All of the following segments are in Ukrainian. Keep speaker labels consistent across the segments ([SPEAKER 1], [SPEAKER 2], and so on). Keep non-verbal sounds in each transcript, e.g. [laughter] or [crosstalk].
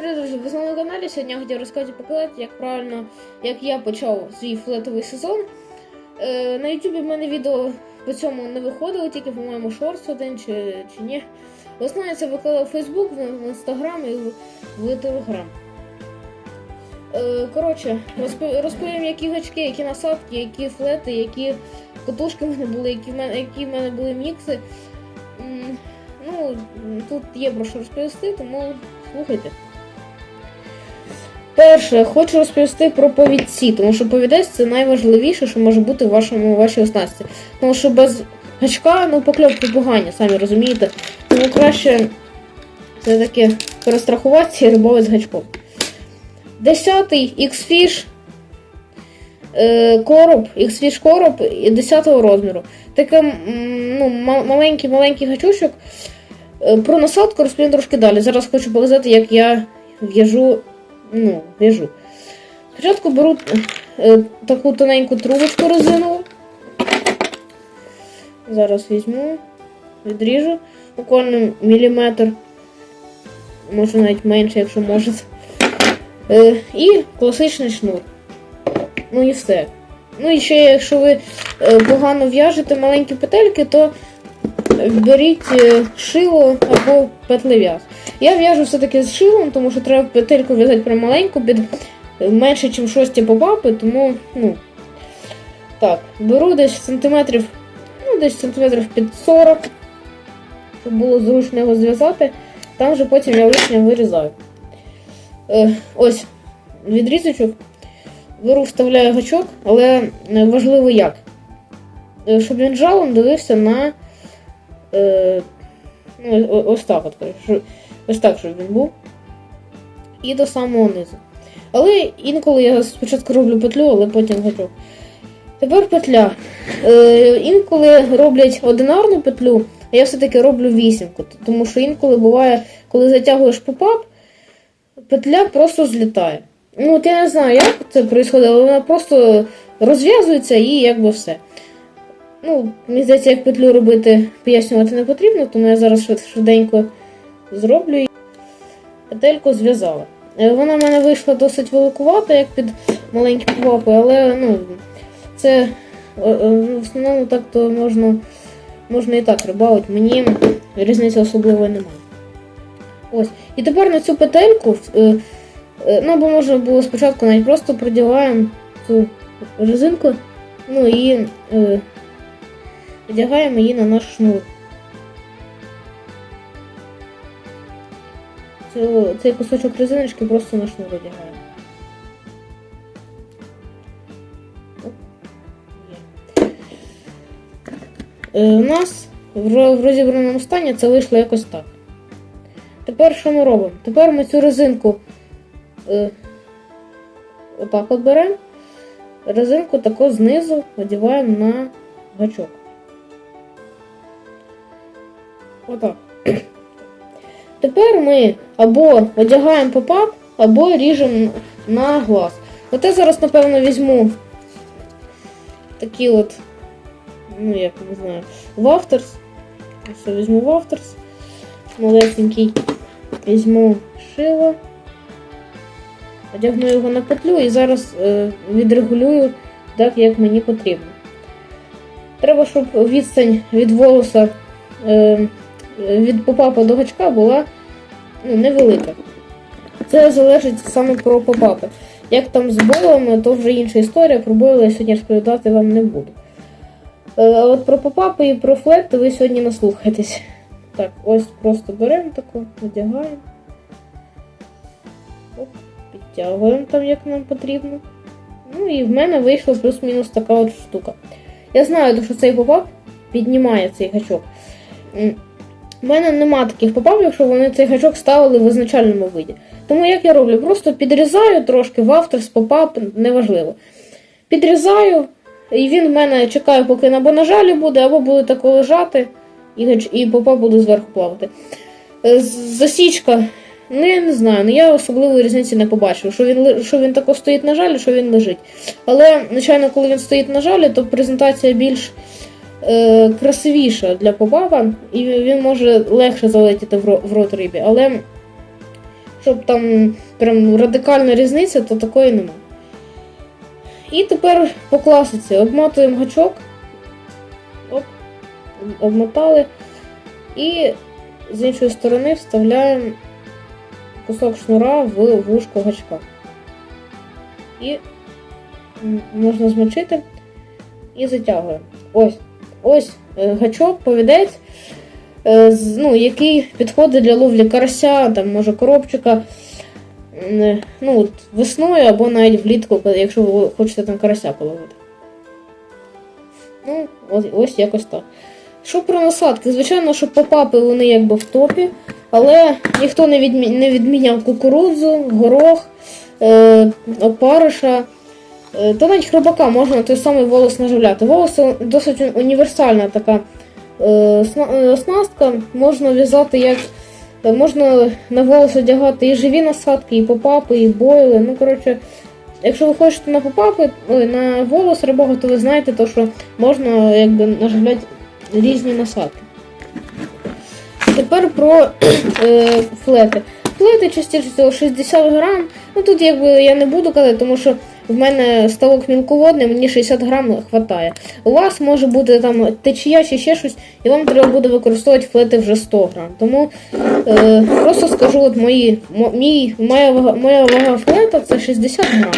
[SPEAKER 1] друзі! Ви знову на каналі. Сьогодні я хотів розказати показати, як правильно, як я почав свій флетовий сезон. Е, на YouTube в мене відео по цьому не виходило, тільки, по-моєму, шортс один чи, чи ні. В основному це викладав в Facebook, в, Instagram і в, в Telegram. Е, коротше, розпо- розповім, які гачки, які насадки, які флети, які катушки в мене були, які в мене, які в мене були мікси. Ну, тут є про що розповісти, тому слухайте. Перше, хочу розповісти про повідці, тому що повідець це найважливіше, що може бути в вашому вашій оснастці. Тому що без гачка, ну, покльовки погані, самі розумієте. Тому краще все-таки перестрахуватися і рибовити з гачком. Десятий X-Fish е, короб, X-Fish короб 10-го розміру. Такий ну, маленький маленький гачочок. Е, Про насадку розповім трошки далі. Зараз хочу показати, як я в'яжу. Ну, в'яжу. Спочатку беру е, таку тоненьку трубочку резинову. Зараз візьму, відріжу буквально міліметр. Може навіть менше, якщо можете. Е, і класичний шнур. Ну і все. Ну і ще, якщо ви е, погано в'яжете маленькі петельки, то беріть е, шило або петлев'яз. Я в'яжу все-таки з шилом, тому що треба петельку в'язати прям маленьку, під е, менше, ніж шості попапи, тому, ну. Так, беру десь сантиметрів, ну, десь сантиметрів під 40, щоб було зручно його зв'язати. Там вже потім я лишнє вирізаю. Е, ось відрізочок. Беру, вставляю гачок, але е, важливо як. Щоб він жалом дивився на е, ну, ось так от, коротше, ось так, щоб він був. І до самого низу. Але інколи я спочатку роблю петлю, але потім гачок. Тепер петля. Е, інколи роблять одинарну петлю, а я все-таки роблю вісімку. Тому що інколи буває, коли затягуєш попап, петля просто злітає. Ну, от я не знаю, як це відбувається, але вона просто розв'язується і якби все. Ну, мені здається, як петлю робити, пояснювати не потрібно, тому я зараз швиденько зроблю петельку зв'язала. Е, Вона в мене вийшла досить великувата, як під маленькі попапи, але ну, це е, е, в основному так то можна, можна і так рибалити. Мені різниці особливої немає. Ось. І тепер на цю петельку, ну або можна було спочатку навіть просто продіваємо цю резинку, ну і одягаємо її на наш шнур. Цей кусочок резиночки просто на шнур одягаємо. Е, у нас в розібраному стані це вийшло якось так. Тепер що ми робимо? Тепер ми цю резинку е, отак от беремо. Резинку тако знизу одіваємо на гачок. Отак. Тепер ми або одягаємо попап, або ріжемо на глаз. От я зараз, напевно, візьму такі от, ну як не знаю, вафтерс. Ось візьму вафтерс. Малесенький. Візьму шило. Одягну його на петлю і зараз е, відрегулюю так, як мені потрібно. Треба, щоб відстань від волоса е, від попапа до гачка була ну, невелика. Це залежить саме про попапи. Як там з бойлами, то вже інша історія. Про бойли я сьогодні розповідати вам не буду. Е, А от про попапи і про флекти ви сьогодні наслухаєтесь. Так, ось просто беремо таку, одягаємо. Оп, підтягуємо там, як нам потрібно. Ну і в мене вийшла плюс-мінус така от штука. Я знаю, що цей попап піднімає цей гачок. У мене нема таких попапів, якщо вони цей гачок ставили в ізначальному виді. Тому як я роблю? Просто підрізаю трошки в авторс, попап, неважливо. Підрізаю, і він в мене чекає, поки або на жалі буде, або буде тако лежати, і, і попап буде зверху плавати. Е, Засічка. Ну, я не знаю, ну я особливої різниці не побачив, що він, що він тако стоїть на жалі, що він лежить. Але, звичайно, коли він стоїть на жалі, то презентація більш е, красивіша для попапа, і він може легше залетіти в, рот рибі. Але щоб там прям радикальна різниця, то такої нема. І тепер по класиці обмотуємо гачок. Оп, обмотали. І з іншої сторони вставляємо кусок шнура в вушко гачка. І можна змочити і затягуємо. Ось. Ось е, гачок, повідець, е, ну, який підходить для ловлі карася, там, може коробчика. Е, Ну, от весною або навіть влітку, якщо ви хочете там карася половити. Ну, ось, ось якось так. Що про насадки? Звичайно, що попапи вони якби в топі, але ніхто не відміняв кукурудзу, горох, е... опариша. Е, Та навіть хробака можна той самий волос наживляти. Волос досить універсальна така е, е, оснастка. Можна в'язати як. Можна на волос одягати і живі насадки, і попапи, і бойли. Ну, коротше, якщо ви хочете на попапи, ой, на волос рибого, то ви знаєте, то, що можна якби наживляти різні насадки. Тепер про [clears throat] е, флети. Флети частіше 60 грам. Ну тут якби я не буду казати, тому що в мене ставок мілководний, мені 60 грам вистачає. У вас може бути там течія чи ще щось, і вам треба буде використовувати флети вже 100 грам. Тому е, просто скажу, от мої, мій, моя, вага, моя вага флета це 60 грам.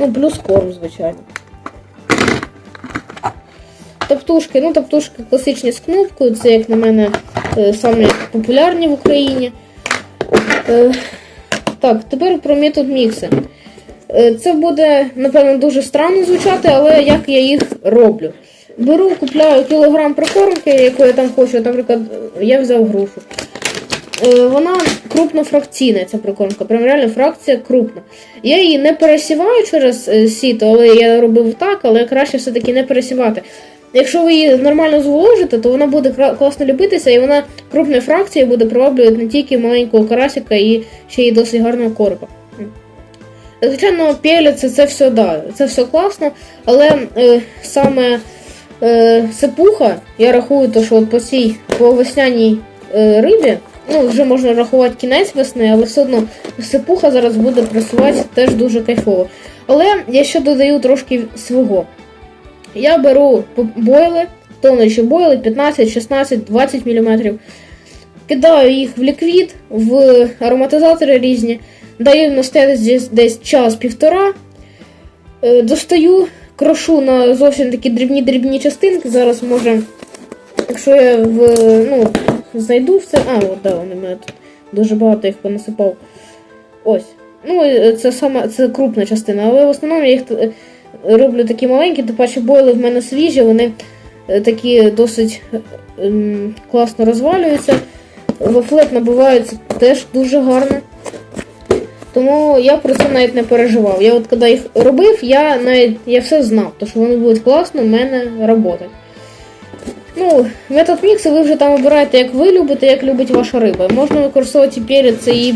[SPEAKER 1] Ну, плюс корм, звичайно. Таптушки, ну таптушки класичні з кнопкою, це, як на мене, е, самі популярні в Україні. Е, Так, тепер про метод мікса. Е, Це буде, напевно, дуже странно звучати, але як я їх роблю. Беру, купляю кілограм прикормки, яку я там хочу, наприклад, я взяв грушу. Е, Вона крупнофракційна, ця прикормка, прям реально фракція крупна. Я її не пересіваю через е, сіто, але я робив так, але краще все-таки не пересівати. Якщо ви її нормально зволожите, то вона буде класно любитися, і вона крупною фракцією буде приваблювати не тільки маленького карасика і ще й досить гарного коропа. Звичайно, пелець це все да, це все класно, але е, саме е, сипуха, я рахую, то, що от по цій по весняній е, рибі, ну вже можна рахувати кінець весни, але все одно сипуха зараз буде пресувати теж дуже кайфово. Але я ще додаю трошки свого. Я беру бойли, тонучі бойли 15, 16, 20 мм. Кидаю їх в ліквід, в ароматизатори різні, даю настояти десь, час-півтора. Е, Достаю, крошу на зовсім такі дрібні-дрібні частинки. Зараз може, якщо я в, ну, знайду все. А, от да, вони мене тут дуже багато їх понасипав. Ось. Ну, це сама це крупна частина, але в основному я їх е, роблю такі маленькі, тим паче бойли в мене свіжі, вони е, такі досить е, класно розвалюються. Вафлет набивається теж дуже гарно. Тому я про це навіть не переживав. Я от коли їх робив, я навіть я все знав, то що вони будуть класно в мене працювати. Ну, метод міксу ви вже там обираєте, як ви любите, як любить ваша риба. Можна використовувати перець, і,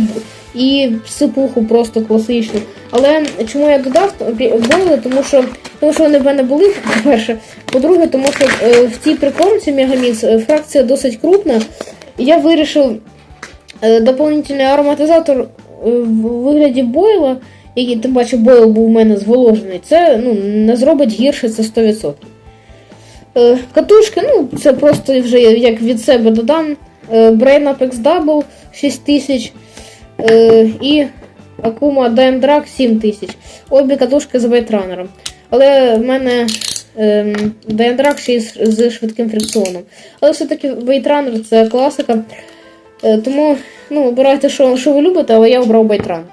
[SPEAKER 1] і сипуху просто класичну. Але чому я додав бойли, тому що, тому що вони в мене були, по-перше. По-друге, тому що е, в цій прикормці Мегамікс е, фракція досить крупна. І я вирішив е, доповнительний ароматизатор в вигляді бойла, який тим паче бойл був у мене зволожений, це ну, не зробить гірше, це 100%. Е, Катушки, ну, це просто вже як від себе додам. Е, Brain Apex Double 6000 е, і Akuma Dime Drag 7000. Обі катушки з вейтранером. Але в мене ем, Dime Drag ще й з, швидким фрикціоном. Але все-таки вейтранер це класика. Е, тому ну, обирайте, що, що ви любите, але я обрав бейтран.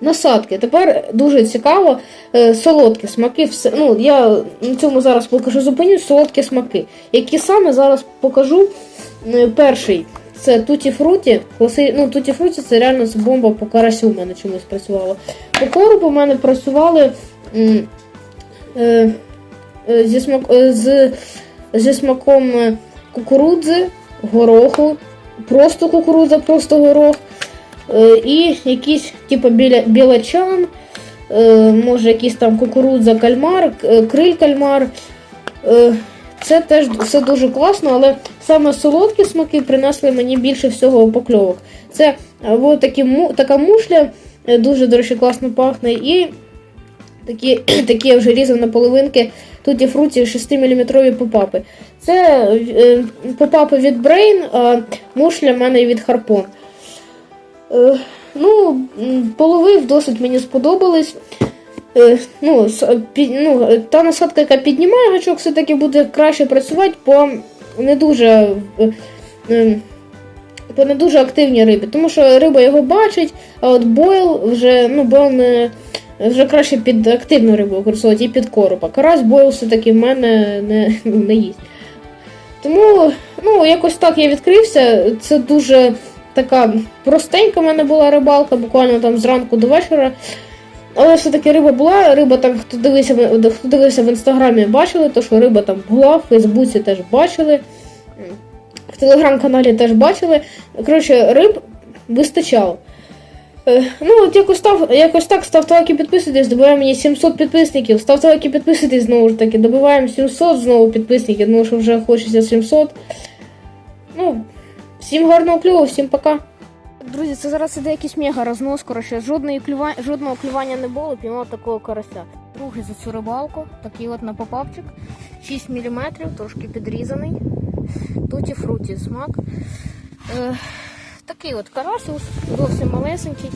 [SPEAKER 1] Насадки. Тепер дуже цікаво. Е, солодкі смаки. Все, ну, я на цьому зараз покажу зупинюсь. Солодкі смаки. Які саме зараз покажу. Е, Перший це Туті Фруті. Ну, Туті Фруті це реально бомба по карасю в мене чомусь працювала. По коробу в мене працювали зі, смак... з, зі смаком кукурудзи, гороху, просто кукурудза, просто горох. Е, і якийсь, типу, біля, білачан, е, може якийсь там кукурудза кальмар, е, криль кальмар. Це теж все дуже класно, але саме солодкі смаки принесли мені більше всього покльовок. Це або такі, така мушля, дуже, до речі, класно пахне, і такі, [clears throat] такі вже різав на половинки тут є фруті 6-мм попапи. Це е, попапи від Brain, а мушля в мене від Harpoon. Е, ну, половив досить мені сподобались. Е, ну, під, ну, та насадка, яка піднімає гачок, все-таки буде краще працювати по не дуже. е, е, по не дуже активній рибі, тому що риба його бачить, а от бойл вже, ну, бойл не, вже краще під активну рибу використовувати і під коропа. Карась бойл все-таки в мене не, ну, не їсть. Тому, ну, якось так я відкрився. Це дуже така простенька в мене була рибалка, буквально там зранку до вечора. Але все-таки риба була, риба там, хто дивився, хто дивився в інстаграмі, бачили, то що риба там була, в Фейсбуці теж бачили, в телеграм-каналі теж бачили. Коротше, риб вистачало. Е, Ну, от якось, став, якось так, ставте лайки, підписуйтесь, добиваємо мені 700 підписників. Ставте лайки, підписуйтесь знову ж таки, добиваємо 700 знову підписників, тому що вже хочеться 700. Ну, всім гарного клюву, всім пока. Друзі, це зараз іде якийсь мега рознос. Коротше, жодної клюва... жодного клювання не було, піймав такого карася. Другий за цю рибалку, такий от на попапчик. 6 мм, трошки підрізаний. Туті фруті смак. Е, такий от карасюс, зовсім малесенький.